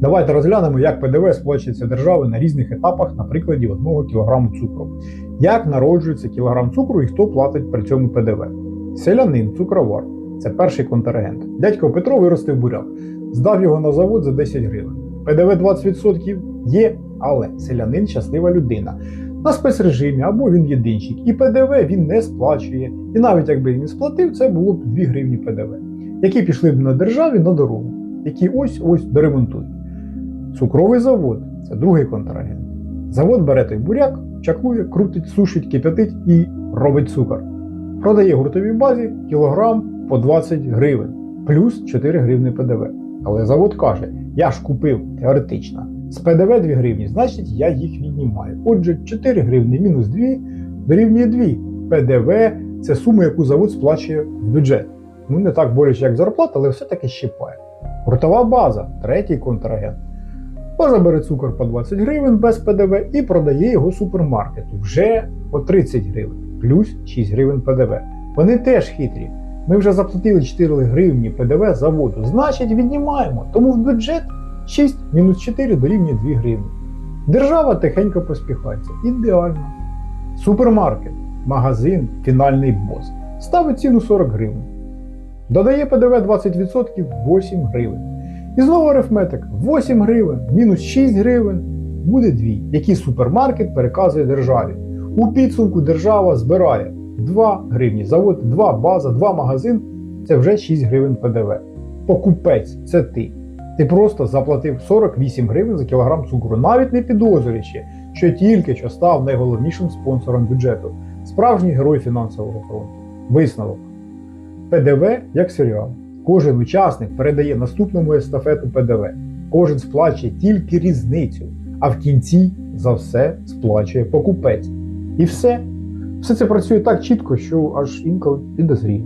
Давайте розглянемо, як ПДВ сплачується держави на різних етапах на прикладі 1 кг цукру. Як народжується кілограм цукру і хто платить при цьому ПДВ? Селянин, цукровар це перший контрагент. Дядько Петро виростив буряк, здав його на завод за 10 гривень. ПДВ 20% є, але селянин щаслива людина. На спецрежимі або він єдинчик, і ПДВ він не сплачує. І навіть якби він сплатив, це було б 2 гривні ПДВ, які пішли б на державі на дорогу, які ось ось доремонтують. Цукровий завод це другий контрагент. Завод бере той буряк, чаклує, крутить, сушить, кип'ятить і робить цукор. Продає гуртовій базі кілограм по 20 гривень, плюс 4 гривні ПДВ. Але завод каже: я ж купив теоретично з ПДВ 2 гривні, значить я їх віднімаю. Отже, 4 гривні мінус 2 дорівнює 2. ПДВ це сума, яку завод сплачує в бюджет. Ну не так боляче, як зарплата, але все-таки щипає. Гуртова база, третій контрагент. База бере цукор по 20 гривень без ПДВ і продає його супермаркету вже по 30 гривень, плюс 6 гривень ПДВ. Вони теж хитрі. Ми вже заплатили 4 гривні ПДВ заводу, значить віднімаємо. Тому в бюджет 6 мінус 4 дорівнює 2 гривні. Держава тихенько поспіхається. Ідеально. Супермаркет, магазин, фінальний бос. Ставить ціну 40 гривень. Додає ПДВ 20% 8 гривень. І знову арифметика. 8 гривень мінус 6 гривень буде 2, які супермаркет переказує державі. У підсумку держава збирає 2 гривні. Завод 2 база, 2 магазин це вже 6 гривень ПДВ. Покупець це ти. Ти просто заплатив 48 гривень за кілограм цукру, навіть не підозрюючи, що тільки що став найголовнішим спонсором бюджету. Справжній герой фінансового фронту. Висновок. ПДВ як серіал. Кожен учасник передає наступному естафету ПДВ. Кожен сплачує тільки різницю, а в кінці за все сплачує покупець. І все. Все це працює так чітко, що аж інколи підозріє.